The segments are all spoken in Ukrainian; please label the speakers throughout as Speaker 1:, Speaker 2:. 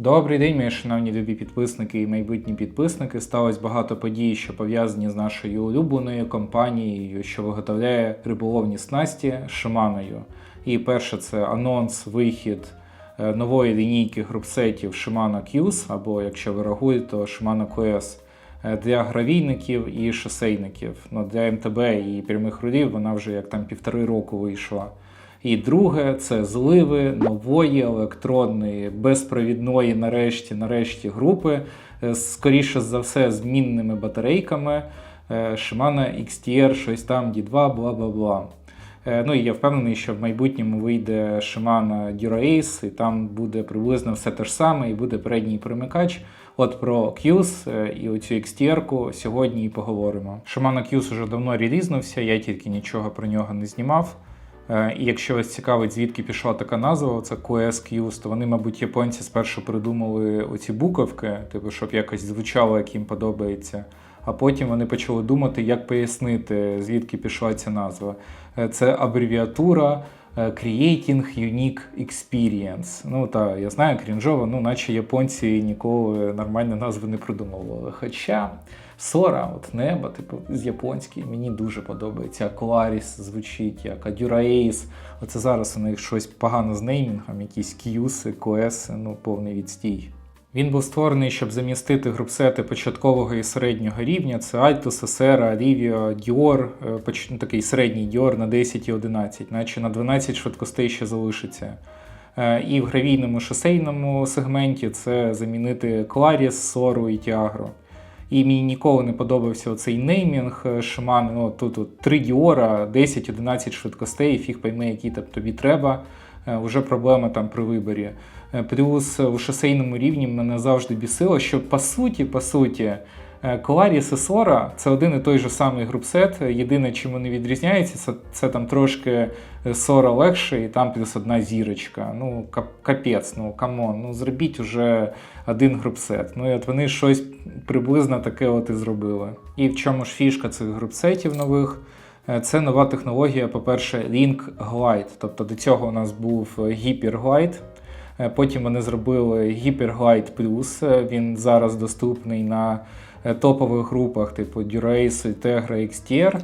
Speaker 1: Добрий день, мої шановні любі підписники і майбутні підписники. Сталося багато подій, що пов'язані з нашою улюбленою компанією, що виготовляє риболовні снасті Шиманою. І перше це анонс, вихід е, нової лінійки групсетів Shimano Qs, або якщо ви рахуєте, то Shimano QS е, для гравійників і шосейників. Ну, для МТБ і прямих рулів вона вже як там півтори року вийшла. І друге це зливи нової електронної безпровідної нарешті нарешті групи, е, скоріше за все, з мінними батарейками е, Shimano XTR, щось там D2, бла бла бла. Е, Ну і я впевнений, що в майбутньому вийде Shimano DuraAce, і там буде приблизно все те ж саме, і буде передній перемикач. От про Qs і оцю XTR сьогодні і поговоримо. Shimano Qs вже давно релізнувся, я тільки нічого про нього не знімав. Е, І якщо вас цікавить, звідки пішла така назва, це QSQs, то вони, мабуть, японці спершу придумали оці буковки, типу, щоб якось звучало, як їм подобається. А потім вони почали думати, як пояснити, звідки пішла ця назва. Е, Це абревіатура е, Creating Unique Experience. Ну та я знаю, крінжово, ну наче японці ніколи нормальні назви не придумували. Хоча Сора, от небо, типу, з японської, мені дуже подобається. Коларіс звучить як Адюраейс. Оце зараз у них щось погано з неймінгом, якісь к'юси, коеси, ну повний відстій. Він був створений, щоб замістити групсети початкового і середнього рівня. Це Altus, Sera, Rivio, Dior, такий середній Dior на 10 і 11, наче на 12 швидкостей ще залишиться. Е, І в гравійному шосейному сегменті це замінити Claris, Сору і Tiagro. І мені ніколи не подобався оцей неймінг Шиман. Shimano. Ну, тут, от, 3 Діора, 10-11 швидкостей, фіг пойми, які там тобі треба. Уже Вже проблема там при виборі. Е, Плюс у шосейному рівні мене завжди бісило, що по суті, по суті, е, Коларіс і Сора це один і той же самий групсет. Єдине, чим вони відрізняються, це, це там трошки Сора легше, і там плюс одна зірочка. Ну, кап- капець, ну камон, ну зробіть уже один групсет. Ну і от вони щось приблизно таке от і зробили. І в чому ж фішка цих групсетів нових? Е, Це нова технологія, по-перше, Link Glide. Тобто до цього у нас був е, Hyper Glide. Е, Потім вони зробили Hyper Glide Plus. Е, Він зараз доступний на е, топових групах, типу Durace, Tegra, XTR.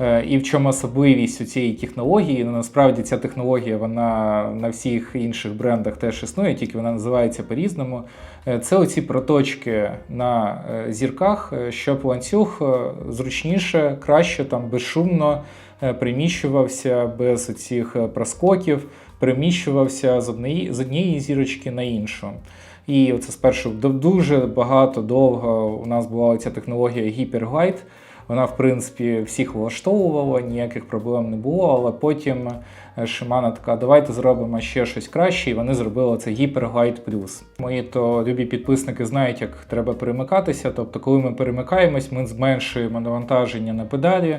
Speaker 1: Е, І в чому особливість у цієї технології? Ну, насправді ця технологія вона на всіх інших брендах теж існує, тільки вона називається по-різному. Е, Це оці проточки на е, зірках, е, щоб ланцюг е, зручніше, краще, там безшумно е, приміщувався без оцих е, проскоків, приміщувався з однієї, з однієї зірочки на іншу. І оце спершу дуже багато довго у нас була ця технологія Hyperglide. Вона, в принципі, всіх влаштовувала, ніяких проблем не було, але потім е, Shimano така, давайте зробимо ще щось краще, і вони зробили це Hyperglide Plus. Мої то любі підписники знають, як треба перемикатися. Тобто, коли ми перемикаємось, ми зменшуємо навантаження на педалі,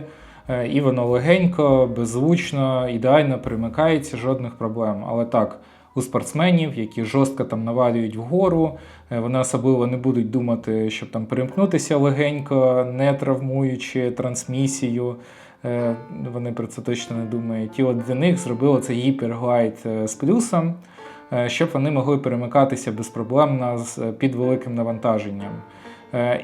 Speaker 1: е, і воно легенько, беззвучно, ідеально перемикається, жодних проблем. Але так, у спортсменів, які жорстко там навалюють вгору, е, вони особливо не будуть думати, щоб там перемкнутися легенько, не травмуючи трансмісію. Е, Вони про це точно не думають. І от для них зробили це гіперглайд е, з плюсом, щоб вони могли перемикатися безпроблемно під великим навантаженням.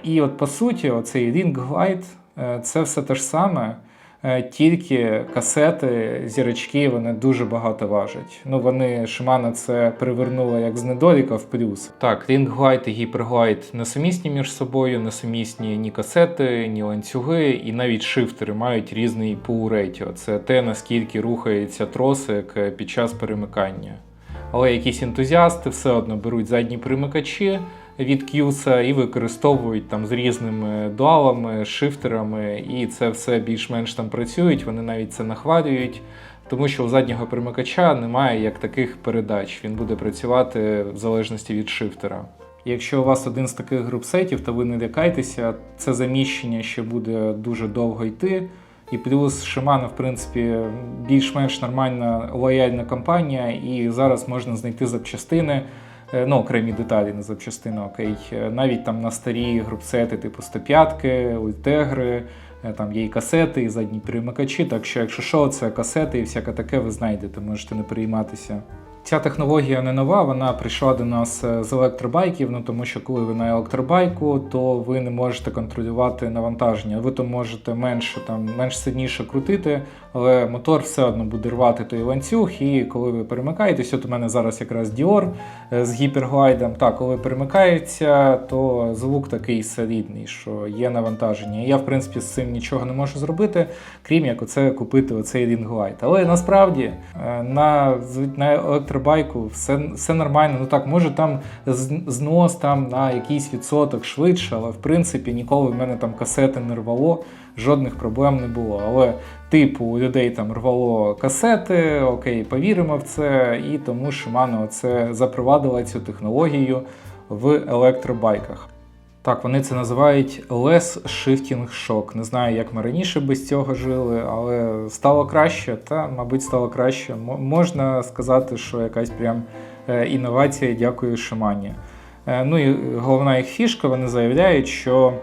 Speaker 1: І от по суті, оцей Glide е, це все те ж саме. Е, Тільки касети, зірочки, вони дуже багато важать. Ну вони Shimano це привернуло як з недоліка в плюс. Так, Glide і Glide несумісні між собою, несумісні ні касети, ні ланцюги, і навіть шифтери мають різний ratio. Це те, наскільки рухається тросик е, під час перемикання. Але якісь ентузіасти все одно беруть задні примикачі від Qs і використовують там з різними дуалами, шифтерами, і це все більш-менш там працюють. Вони навіть це нахвалюють, тому що у заднього примикача немає як таких передач. Він буде працювати в залежності від шифтера. Якщо у вас один з таких групсетів, то ви не лякайтеся, це заміщення ще буде дуже довго йти. І плюс Shimano, в принципі, більш-менш нормальна лояльна компанія, і зараз можна знайти запчастини, ну, окремі деталі на запчастини, окей, е, навіть там на старі групсети, типу 105-ки, ультегри, е, там є і касети, і задні перемикачі. Так що, якщо що, це касети і всяке таке, ви знайдете, можете не перейматися. Ця технологія не нова, вона прийшла до нас е, з електробайків. Ну тому що коли ви на електробайку, то ви не можете контролювати навантаження. Ви то можете менше там менш сильніше крутити, але мотор все одно буде рвати той ланцюг. І коли ви перемикаєтесь, от у мене зараз якраз Dior е, з гіперглайдом. Так, коли перемикається, то звук такий солідний, що є навантаження. Я, в принципі, з цим нічого не можу зробити, крім як оце купити оцей рінглайт. Але насправді е, на, на електробайку все, все нормально. Ну так, може там знос там на якийсь відсоток швидше, але в принципі ніколи в мене там касети не рвало, жодних проблем не було. Але типу у людей там рвало касети, окей, повіримо в це, і тому Shimano це запровадила цю технологію в електробайках. Так, вони це називають Less Shifting Shock. Не знаю, як ми раніше без цього жили, але стало краще, та, мабуть, стало краще. М- можна сказати, що якась прям е, інновація, дякую Шимані. Е, Ну і головна їх фішка, вони заявляють, що,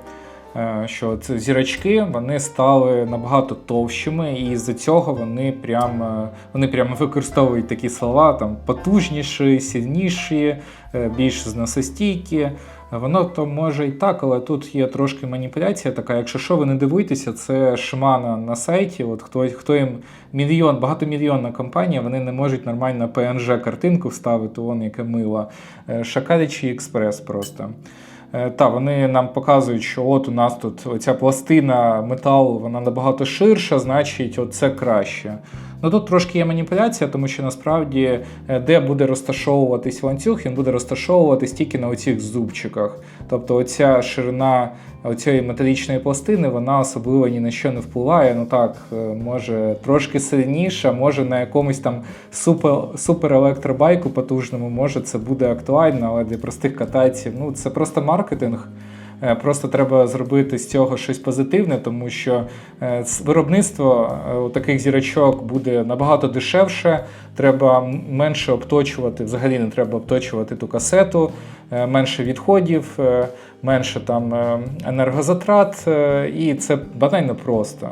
Speaker 1: що це зірочки вони стали набагато товщими, і з-за цього вони прям, е, вони прямо використовують такі слова: там потужніші, сильніші, е, більш зносостійкі. Воно то може і так, але тут є трошки маніпуляція така. Якщо що, ви не дивуйтеся, це Шимана на сайті. От хто, хто їм мільйон, багатомільйонна компанія, вони не можуть нормально PNG картинку вставити, вон яке мило. Е, Шакалічий експрес просто. Е, Та, вони нам показують, що от у нас тут оця пластина металу, вона набагато ширша, значить, от це краще. Ну тут трошки є маніпуляція, тому що насправді е, де буде розташовуватись ланцюг, він буде розташовуватись тільки на оцих зубчиках. Тобто оця ширина оцієї металічної пластини, вона особливо ні на що не впливає. Ну так, е, може трошки сильніша, може на якомусь там супер, супер потужному, може це буде актуально, але для простих катайців, ну це просто маркетинг. Е, Просто треба зробити з цього щось позитивне, тому що е, виробництво е, у таких зірочок буде набагато дешевше. Треба менше обточувати, взагалі не треба обточувати ту касету, менше відходів, менше там енергозатрат, і це банально просто.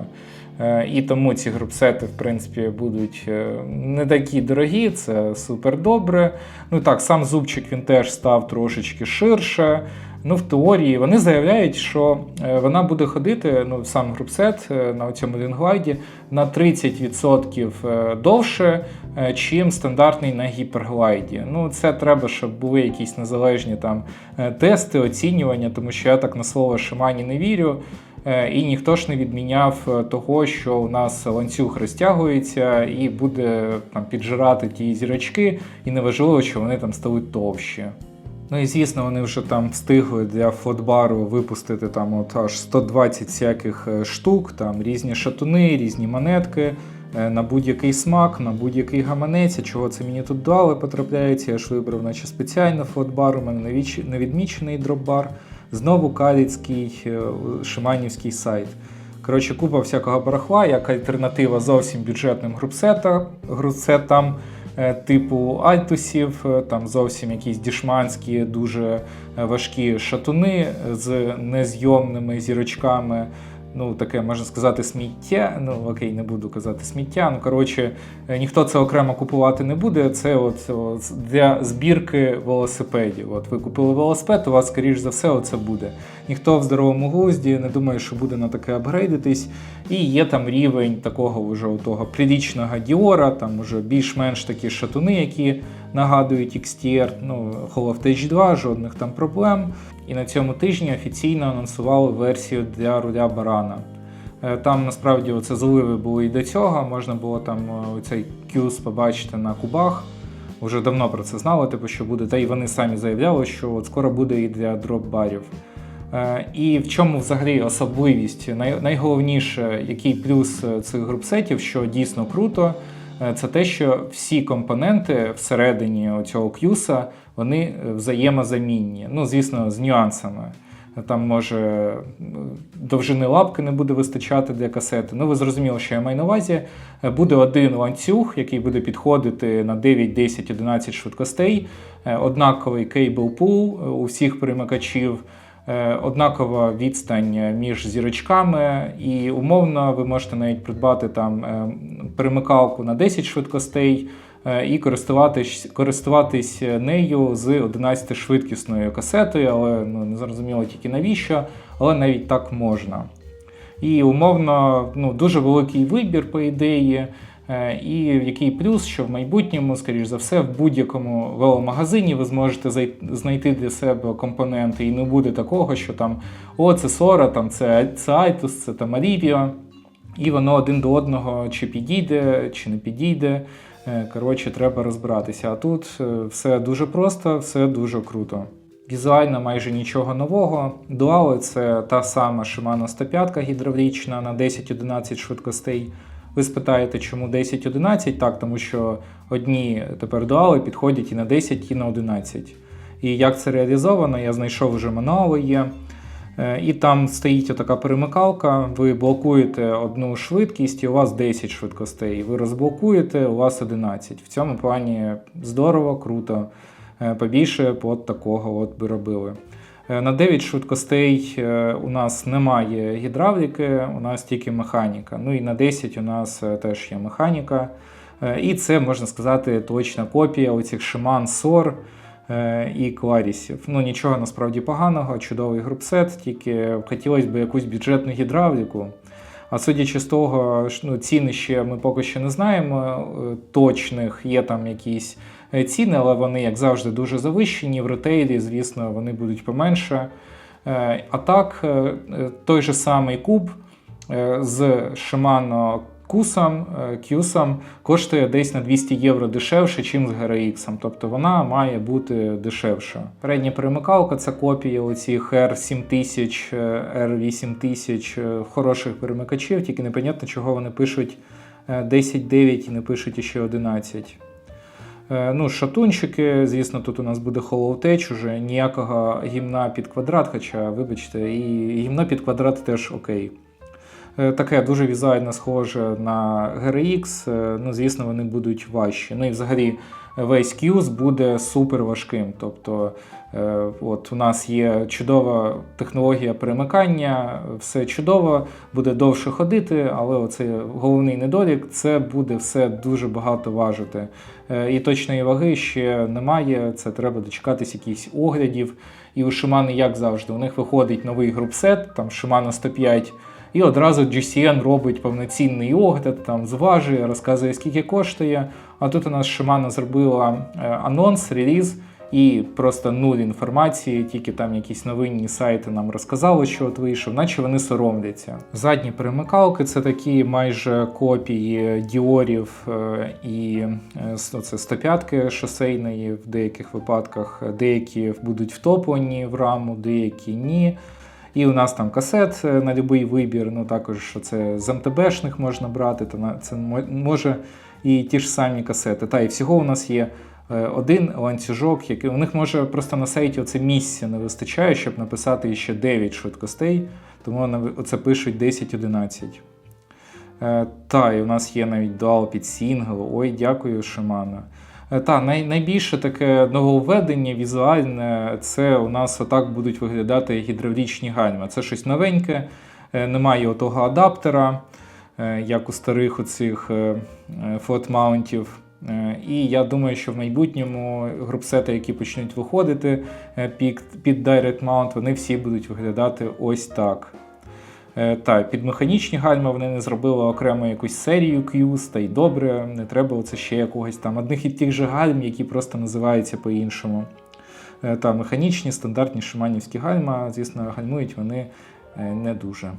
Speaker 1: І тому ці групсети, в принципі, будуть не такі дорогі, це супер добре. Ну так, сам зубчик він теж став трошечки ширше. Ну, в теорії вони заявляють, що е, вона буде ходити, ну, сам групсет е, на цьому лінглайді на 30% е, довше, чим стандартний на гіперглайді. Ну, це треба, щоб були якісь незалежні там тести, оцінювання, тому що я так на слово Шимані не вірю. І ніхто ж не відміняв того, що у нас ланцюг розтягується і буде там піджирати ті зірочки, і неважливо, що вони там стали товщі. Ну і звісно, вони вже там встигли для флотбару випустити там от аж 120 всяких е, штук, там різні шатуни, різні монетки е, на будь-який смак, на будь-який гаманець. Чого це мені тут дали, потрапляється. Я ж вибрав, наче спеціально флотбар, у мене невідмічений дропбар. Знову каліцький е, шиманівський сайт. Коротше, купа всякого барахла, як альтернатива зовсім бюджетним групсета, групсетам типу альтусів, е, там зовсім якісь дішманські, дуже е, важкі шатуни з незйомними зірочками. Ну, таке можна сказати, сміття. Ну окей, не буду казати сміття. Ну коротше, е, ніхто це окремо купувати не буде. Це от, от для збірки велосипедів. От ви купили велосипед, у вас, скоріш за все, оце буде. Ніхто в здоровому глузді не думає, що буде на таке апгрейдитись. І є там рівень такого вже того прилічного Діора, там вже більш-менш такі шатуни, які нагадують XTR, ну, Hall of Touch 2, жодних там проблем. І на цьому тижні офіційно анонсували версію для руля барана. Е, Там насправді оце заливи були і до цього. Можна було там е, цей кюз побачити на кубах. Уже давно про це знали, типу, що буде. Та й вони самі заявляли, що от скоро буде і для дроп-барів. Е, І в чому взагалі особливість? Найголовніше, який плюс цих групсетів, що дійсно круто, це те, що всі компоненти всередині цього кюса вони е, взаємозамінні. Ну, звісно, з нюансами. Там може е, довжини лапки не буде вистачати для касети. Ну, ви зрозуміли, що я маю на увазі. Е, Буде один ланцюг, який буде підходити на 9, 10, 11 швидкостей, Е, однаковий кейбл пул е, у всіх перемикачів. Е, Однакова відстань між зірочками, і умовно ви можете навіть придбати там е, перемикалку на 10 швидкостей, е, і користуватись, користуватись нею з 11-швидкісною касетою, але ну, не зрозуміло тільки навіщо, але навіть так можна. І умовно ну, дуже великий вибір, по ідеї. Е, І який плюс, що в майбутньому, скоріш за все, в будь-якому веломагазині ви зможете знайти для себе компоненти, і не буде такого, що там о, це Сора, там це, це це там Alivio, і воно один до одного чи підійде, чи не підійде. Е, Коротше, треба розбиратися. А тут е, все дуже просто, все дуже круто. Візуально майже нічого нового. Дуали це та сама Shimano 105 гідравлічна на 10-11 швидкостей. Ви спитаєте, чому 10-11? Так, тому що одні тепер дуали підходять і на 10, і на 11. І як це реалізовано, я знайшов вже мануали є. Е, І там стоїть така перемикалка, ви блокуєте одну швидкість, і у вас 10 швидкостей. Ви розблокуєте, у вас 11. В цьому плані здорово, круто. Е, Побільше от такого от би робили. Е, На 9 швидкостей е, у нас немає гідравліки, у нас тільки механіка. Ну і на 10 у нас е, теж є механіка. І це, можна сказати, точна копія оцих SOR е, і Кларісів. Ну нічого насправді поганого, чудовий групсет, тільки хотілося б якусь бюджетну гідравліку. А судячи з того, ну, ціни ще ми поки що не знаємо точних, є там якісь ціни, але вони, як завжди, дуже завищені. В ретейлі, звісно, вони будуть поменше. Е, А так, е, е, той же самий куб е, з Shimano Кусом, е, Кюсом коштує десь на 200 євро дешевше, ніж з GRX. Тобто вона має бути дешевша. Передня перемикалка це копія оцих R7000, е, R8000 е, хороших перемикачів, тільки непонятно, чого вони пишуть е, 10.9 і не пишуть ще 11. Е, Ну, шатунчики, звісно, тут у нас буде холоутеч, уже ніякого гімна під квадрат, хоча, вибачте, і гімна під квадрат теж окей. Е, Таке дуже візуально схоже на GRX, е, ну, звісно, вони будуть важчі. Ну і взагалі весь Qs буде супер важким. Тобто, е, от у нас є чудова технологія перемикання, все чудово, буде довше ходити, але оцей головний недолік це буде все дуже багато важити. Е, І точної ваги ще немає. Це треба дочекатись якихось оглядів. І у Shimano, як завжди, у них виходить новий групсет, там Shimano 105, і одразу GCN робить повноцінний огляд, там зважує, розказує, скільки коштує. А тут у нас Shimano зробила е, анонс, реліз. І просто нуль інформації, тільки там якісь новинні сайти нам розказали, що от вийшов, наче вони соромляться. Задні перемикалки це такі майже копії діорів е, і е, с- це 105 шосейної в деяких випадках. Деякі будуть втоплені в раму, деякі ні. І у нас там касет на будь-який вибір. Ну також це з МТБшних можна брати, то це може і ті ж самі касети. Та і всього у нас є е, один ланцюжок, який у них може просто на сайті оце місця не вистачає, щоб написати ще 9 швидкостей, тому вони оце пишуть 10-11. Е, Та, і у нас є навіть дуал під сінгл. Ой, дякую, Шимана. Та, най, найбільше таке нововведення візуальне це у нас отак будуть виглядати гідравлічні гальма. Це щось новеньке, е, немає отого адаптера, е, як у старих оцих флотмаунтів. Е, І я думаю, що в майбутньому групсети, які почнуть виходити е, під, Direct Mount, вони всі будуть виглядати ось так. Е, Так, під механічні гальма вони не зробили окремо якусь серію Qs, та й добре, не треба оце ще якогось там одних і тих же гальм, які просто називаються по-іншому. Е, Та механічні стандартні шиманівські гальма, звісно, гальмують вони е, не дуже.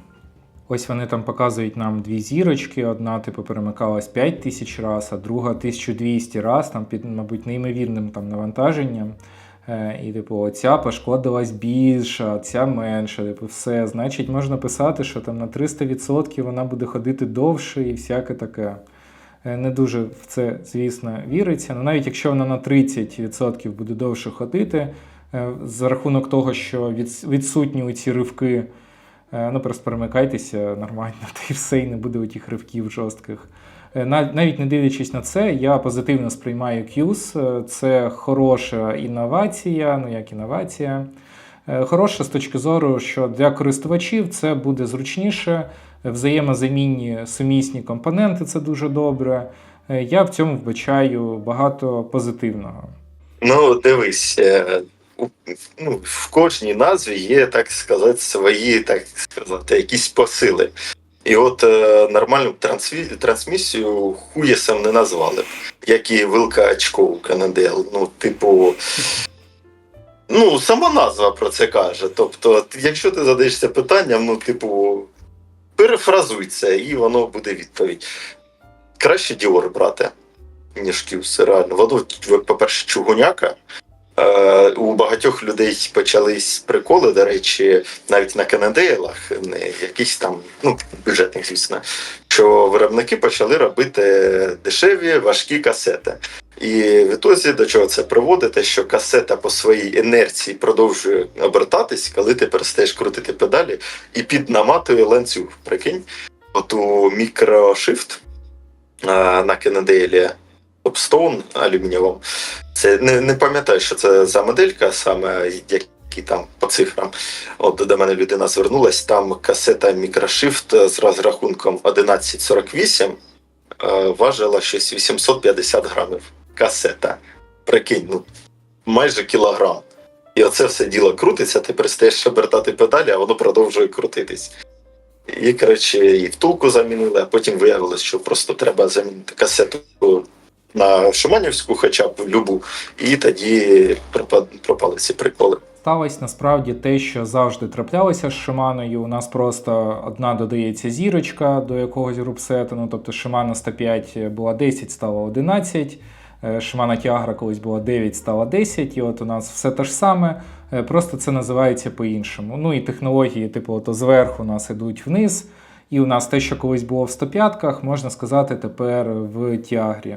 Speaker 1: Ось вони там показують нам дві зірочки. Одна, типу, перемикалась 5 тисяч раз, а друга 1200 раз, там під, мабуть, неймовірним там навантаженням. Е, І, типу, оця пошкодилась більше, ця менше. Типу, все. Значить, можна писати, що там на 300% вона буде ходити довше і всяке таке. Е, Не дуже в це, звісно, віриться. Ну, навіть якщо вона на 30% буде довше ходити, е, за рахунок того, що від, відсутні ці ривки, ну просто перемикайтеся нормально, та і все, і не буде отих ривків жорстких. Е, Навіть не дивлячись на це, я позитивно сприймаю Qs. Е, Це хороша інновація, ну як інновація. Е, Хороша з точки зору, що для користувачів це буде зручніше, взаємозамінні сумісні компоненти це дуже добре. Е, Я в цьому вбачаю багато позитивного.
Speaker 2: Ну, дивись, е, у- ну, в кожній назві є, так сказати, свої, так сказати, якісь посили. І от е, нормальну трансмісію хуєсом не назвали, б, як і вилка очко у КНДЛ. Ну, типу. Ну, сама назва про це каже. Тобто, якщо ти задаєшся питанням, ну, типу, перефразуй це, і воно буде відповідь. Краще Діор брати, ніж Кюс, реально. Воно, по-перше, чугуняка. Е, у багатьох людей почались приколи, до речі, навіть на Кеннедейлах, не якісь там, ну, бюджетних, звісно, що виробники почали робити дешеві важкі касети. І в ітозі до чого це приводить, що касета по своїй інерції продовжує обертатись, коли ти перестаєш крутити педалі і піднаматує ланцюг. Прикинь, от у мікрошифт на Кеннедейлі Topstone алюмінієвому, це не, не пам'ятаю, що це за моделька, саме які там по цифрам. От до мене людина звернулась, там касета мікрошифт з розрахунком 1148 е, важила щось 850 грамів. Касета. Прикинь, ну майже кілограм. І оце все діло крутиться, ти перестаєш обертати педалі, а воно продовжує крутитись. І, коротше, і втулку замінили, а потім виявилось, що просто треба замінити касету на Шиманівську, хоча б любу, і тоді пропа- пропали ці приколи.
Speaker 1: Сталося насправді те, що завжди траплялося з Шиманою. У нас просто одна додається зірочка до якогось групсету. Ну, тобто Шимана 105 була 10, стала 11. е, Шимана Тіагра колись була 9, стала 10, і от у нас все те ж саме, е, просто це називається по-іншому. Ну і технології, типу, ото зверху у нас ідуть вниз, і у нас те, що колись було в 105-ках, можна сказати, тепер в Тіагрі.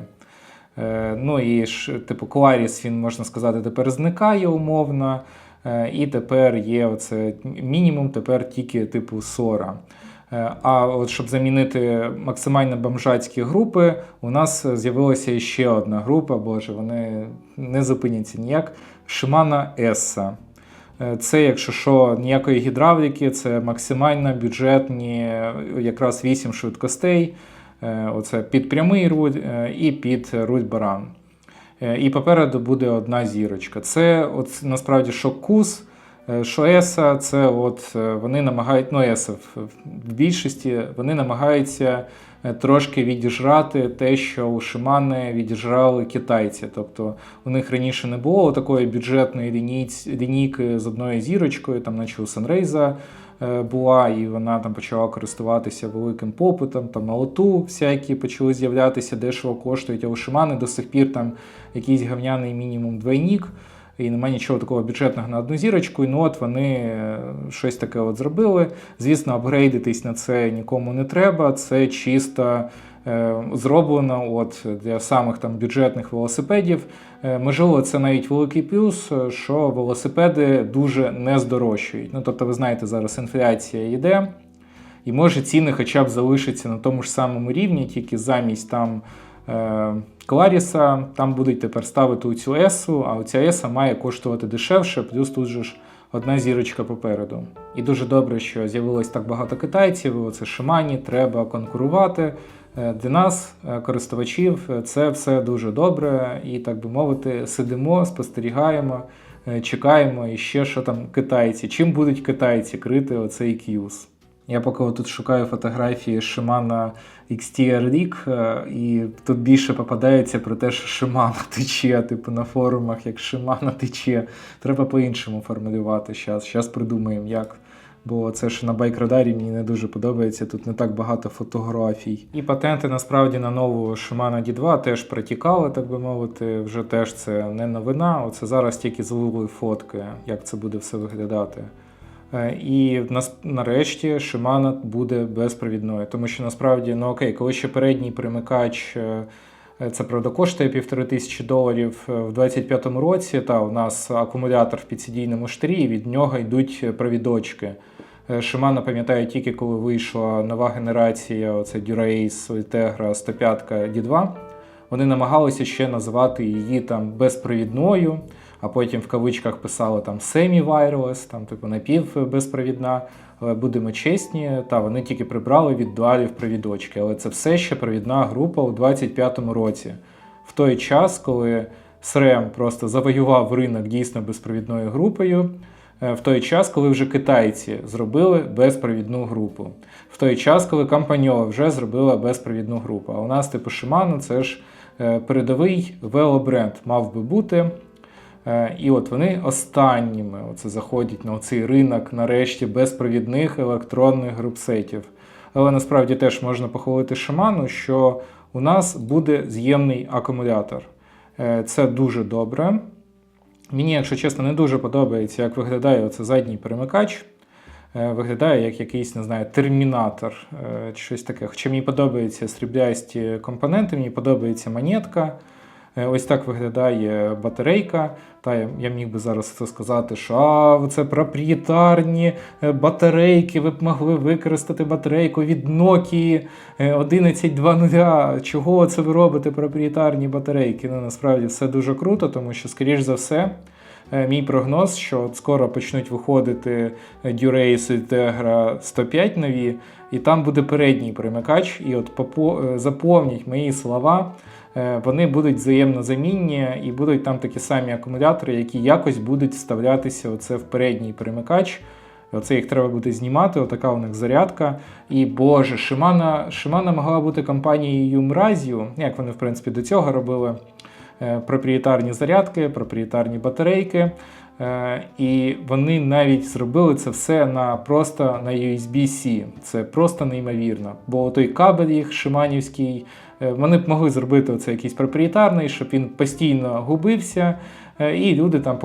Speaker 1: Е, Ну і ж, типу, Кларіс, він можна сказати, тепер зникає умовно. Е, І тепер є оце мінімум, тепер тільки типу Сора. Е, А от щоб замінити максимально бомжацькі групи, у нас з'явилася ще одна група, боже, вони не зупиняться ніяк. Шимана Еса. Це, якщо що, ніякої гідравліки, це максимально бюджетні, якраз 8 швидкостей. Е, Оце під прямий руль е, і під руль баран. Е, І попереду буде одна зірочка. Це от насправді що кус, е, що еса, це от вони намагають, ну еса в, більшості вони намагаються трошки відіжрати те, що у Шимани відіжрали китайці. Тобто у них раніше не було такої бюджетної лінійки з одною зірочкою, там наче у е, була, і вона там почала користуватися великим попитом, там алту всякі почали з'являтися, дешево коштують, а у Шимани до сих пір там якийсь гавняний мінімум двойник, і немає нічого такого бюджетного на одну зірочку. І ну от вони е, щось таке от зробили. Звісно, апгрейдитись на це нікому не треба. Це чисто е, зроблено от для самих там бюджетних велосипедів. Е, Можливо, це навіть великий плюс, е, що велосипеди дуже не здорожчують. Ну тобто, ви знаєте, зараз інфляція йде. І може ціни хоча б залишаться на тому ж самому рівні, тільки замість там Кларіса, там будуть тепер ставити цю есу, а оця еса має коштувати дешевше, плюс тут же ж одна зірочка попереду. І дуже добре, що з'явилось так багато китайців, оце Шимані, треба конкурувати. Е, Для нас, е, користувачів, е, це все дуже добре, і так би мовити, сидимо, спостерігаємо, е, чекаємо і ще що там китайці. Чим будуть китайці крити оцей к'юз? Я поки тут шукаю фотографії Шимана XTR League, е, і тут більше попадається про те, що Шимана тече, типу на форумах, як Шимана тече. Треба по-іншому формулювати зараз. Зараз придумаємо, як. Бо це ж на байкрадарі мені не дуже подобається, тут не так багато фотографій. І патенти насправді на нову Shimano D2 теж протікали, так би мовити. Вже теж це не новина. Оце зараз тільки злили фотки, як це буде все виглядати. Е, І нас нарешті Shimano буде безпровідною, тому що насправді, ну окей, коли ще передній примикач. е, Це правда коштує півтори тисячі доларів е, в 25-му році. Та у нас акумулятор в підсидійному штирі, і від нього йдуть провідочки. Е, Shimano пам'ятаю тільки коли вийшла нова генерація, оце Dura-Ace Ultegra 105 D2. Вони намагалися ще називати її там безпровідною, а потім в кавичках писали там semi-wireless, там типу напівбезпровідна. Але будемо чесні, та вони тільки прибрали від дуалів провідочки, але це все ще провідна група у 25-му році. В той час, коли SRAM просто завоював ринок дійсно безпровідною групою, е, в той час, коли вже китайці зробили безпровідну групу, в той час, коли Компаньова вже зробила безпровідну групу. А у нас, типу Shimano, це ж е, передовий велобренд мав би бути. Е, І от вони останніми оце заходять на цей ринок нарешті безпровідних електронних групсетів. Але насправді теж можна похвалити Shimano, що у нас буде з'ємний акумулятор. Е, Це дуже добре. Мені, якщо чесно, не дуже подобається, як виглядає оце задній перемикач. Е, Виглядає як якийсь, не знаю, термінатор щось таке. Хоча мені подобаються сріблясті компоненти, мені подобається монетка. Е, Ось так виглядає батарейка. Та я, міг би зараз це сказати, що а, це проприєтарні е, батарейки. Ви б могли використати батарейку від Nokia е, 11.2.0. Чого це ви робите проприєтарні батарейки? Ну насправді все дуже круто, тому що, скоріш за все, е, мій прогноз, що от скоро почнуть виходити е, Durace Tegra 105 нові, і там буде передній примикач. І от е, заповніть мої слова. Е, Вони будуть взаємно замінні і будуть там такі самі акумулятори, які якось будуть вставлятися оце в передній перемикач. Оце їх треба буде знімати, отака у них зарядка. І Боже, Shimano, Shimano могла бути компанією Mrazio, як вони, в принципі, до цього робили е, проприєтарні зарядки, проприєтарні батарейки. Е, І вони навіть зробили це все на просто на USB-C. Це просто неймовірно. Бо той кабель їх шиманівський, вони б могли зробити оце якийсь проприєтарний, щоб він постійно губився. е, І люди там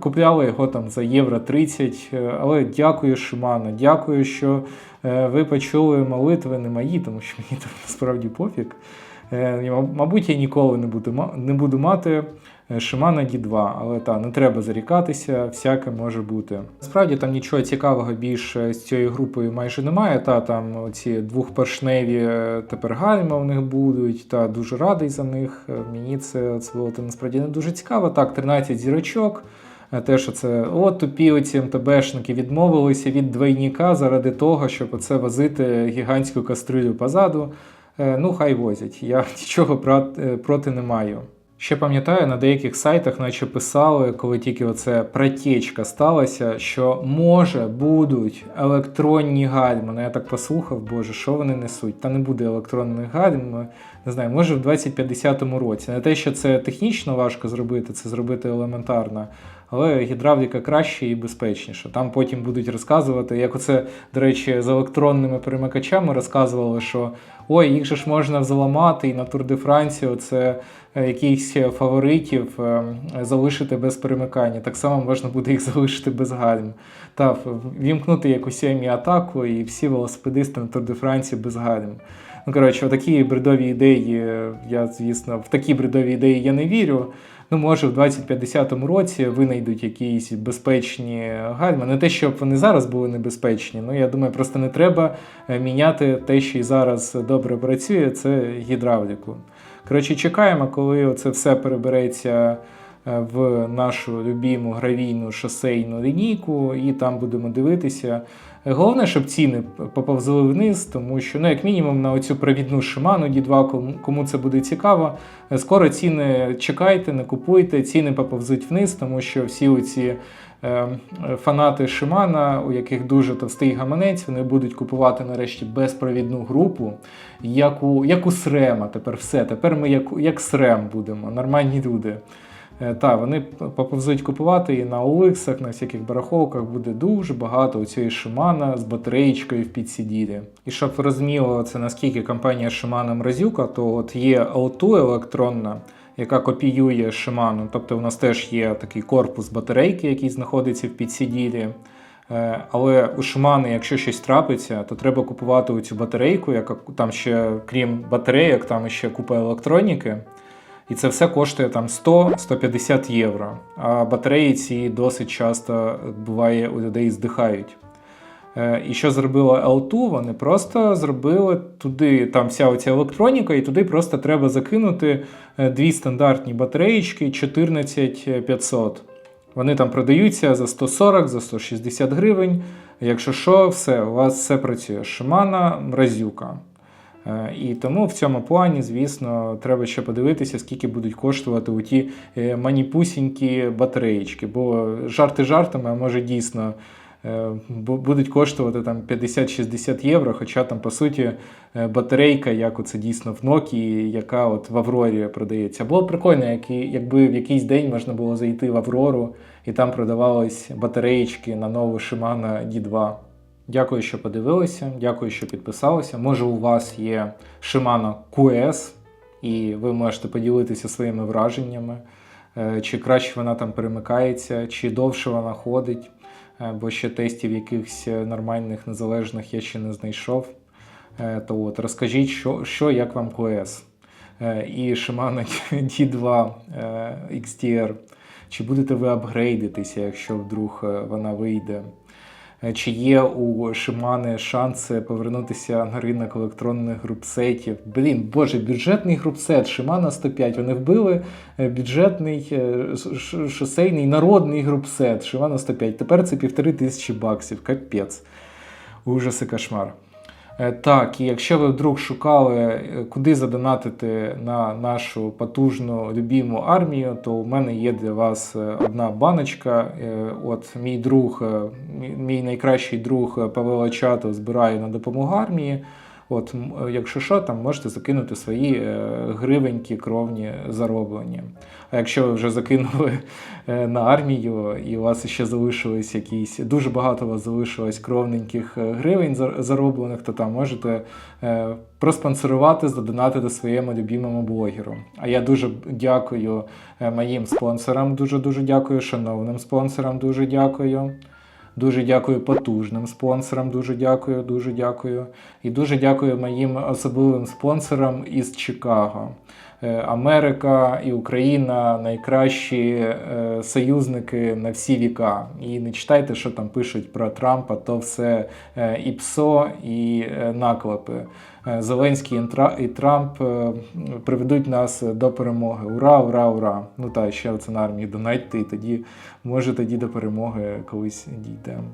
Speaker 1: купляли його там за євро 30. е, Але дякую, Шимана, дякую, що е, ви почули молитви не мої, тому що мені там насправді пофіг. Е, Мабуть, я ніколи не буду, не буду мати е, Shimano D2, але та не треба зарікатися, всяке може бути. Справді там нічого цікавого більше з цією групою майже немає. Та там ці двохпоршневі е, тепер гальма у них будуть, та дуже радий за них. Е, Мені це, це було насправді не дуже цікаво. Так, 13 зірочок. Е, Те, що це от тупі оці МТБшники відмовилися від двойника заради того, щоб оце возити гігантську кастрюлю позаду. Е, Ну, хай возять. Я нічого е, проти не маю. Ще пам'ятаю, на деяких сайтах, наче писали, коли тільки оце протечка сталася, що може будуть електронні гальми. Ну я так послухав, боже, що вони несуть? Та не буде електронних гальм. Не знаю, може в 2050 році. Не те, що це технічно важко зробити, це зробити елементарно. Але гідравліка краще і безпечніше. Там потім будуть розказувати, як оце, до речі, з електронними перемикачами розказували, що ой, їх же ж можна взламати, і на Тур де Франції це якихось фаворитів е, залишити без перемикання. Так само можна буде їх залишити без гальм. Та вімкнути якусь емі атаку, і всі велосипедисти на Тур де Франції без гальм. Ну, коротше, такі бредові ідеї, я, звісно, в такі бредові ідеї я не вірю. Ну, може, в 2050 році винайдуть якісь безпечні гальма. Не те, щоб вони зараз були небезпечні. Ну, я думаю, просто не треба е, міняти те, що і зараз добре працює, це гідравліку. Коротше, чекаємо, коли це все перебереться е, в нашу любіму гравійну шосейну лінійку, і там будемо дивитися. Головне, щоб ціни поповзли вниз, тому що, ну, як мінімум, на оцю провідну шиману D2, кому- кому це буде цікаво, е, скоро ціни чекайте, не купуйте, ціни поповзуть вниз, тому що всі оці е, фанати Шимана, у яких дуже товстий гаманець, вони будуть купувати нарешті безпровідну групу, як у, як у Срема. Тепер все. Тепер ми як, як Срем будемо, нормальні люди. Е, Та, вони поповзуть купувати і на OLX, на всяких барахолках буде дуже багато цієї Шимана з батареєчкою в підсіділі. І щоб ви розуміли, це наскільки компанія Shimano мразюка, то от є L2 електронна, яка копіює Shimano. Тобто у нас теж є такий корпус батарейки, який знаходиться в підсіділі. Е, Але у Shimano, якщо щось трапиться, то треба купувати цю батарейку, яка там ще, крім батарейок, там ще купа електроніки. І це все коштує там 100-150 євро. А батареї ці досить часто буває у людей здихають. Е, І що зробила L2? Вони просто зробили туди, там вся оця електроніка, і туди просто треба закинути е, дві стандартні батареїчки 14500. Вони там продаються за 140, за 160 гривень. Якщо що, все, у вас все працює. Шимана, мразюка. Е, І тому в цьому плані, звісно, треба ще подивитися, скільки будуть коштувати у ті е, маніпусінькі батареїчки. Бо жарти жартами, а може дійсно е, будуть коштувати там 50-60 євро, хоча там, по суті, батарейка, як оце дійсно в Nokia, яка от в Аврорі продається. Було прикольно, якби в якийсь день можна було зайти в Аврору і там продавались батареїчки на нову Shimano D2. Дякую, що подивилися. Дякую, що підписалися. Може, у вас є Shimano QS, і ви можете поділитися своїми враженнями, Е, чи краще вона там перемикається, чи довше вона ходить, Е, бо ще тестів якихось е, нормальних незалежних я ще не знайшов. То от розкажіть, що, що як вам QS і Shimano D2 е, XTR. Чи будете ви апгрейдитися, якщо вдруг вона вийде? Е, Чи є у Шимани шанси повернутися на ринок електронних групсетів? Блін, боже, бюджетний групсет, Шимана 105. Вони вбили е, бюджетний е, шосейний народний групсет Шимана 105. Тепер це півтори тисячі баксів. Капець. Ужас і кошмар. Е, Так, і якщо ви вдруг шукали, е, куди задонатити на нашу потужну любіму армію, то у мене є для вас е, одна баночка. От мій друг, мій- найкращий друг Павело Чато збирає на допомогу армії. От, е, якщо що, там можете закинути свої е, гривенькі кровні зароблені. А якщо ви вже закинули е, на армію і у вас ще залишились якісь, дуже багато у вас залишилось кровненьких гривень зар- зароблених, то там можете проспонсорувати, задонатити своєму любімому блогеру. А я дуже дякую моїм спонсорам, дуже-дуже дякую, шановним спонсорам, дуже дякую. Дуже дякую потужним спонсорам, дуже дякую, дуже дякую. І дуже дякую моїм особливим спонсорам із Чикаго. Е, Америка і Україна найкращі е, союзники на всі віка. І не читайте, що там пишуть про Трампа, то все е, і ПСО, і наклепи. Зеленський і Трамп приведуть нас до перемоги. Ура, ура, ура! Ну та ще оце на армії донатьте, і тоді може тоді до перемоги колись дійдемо.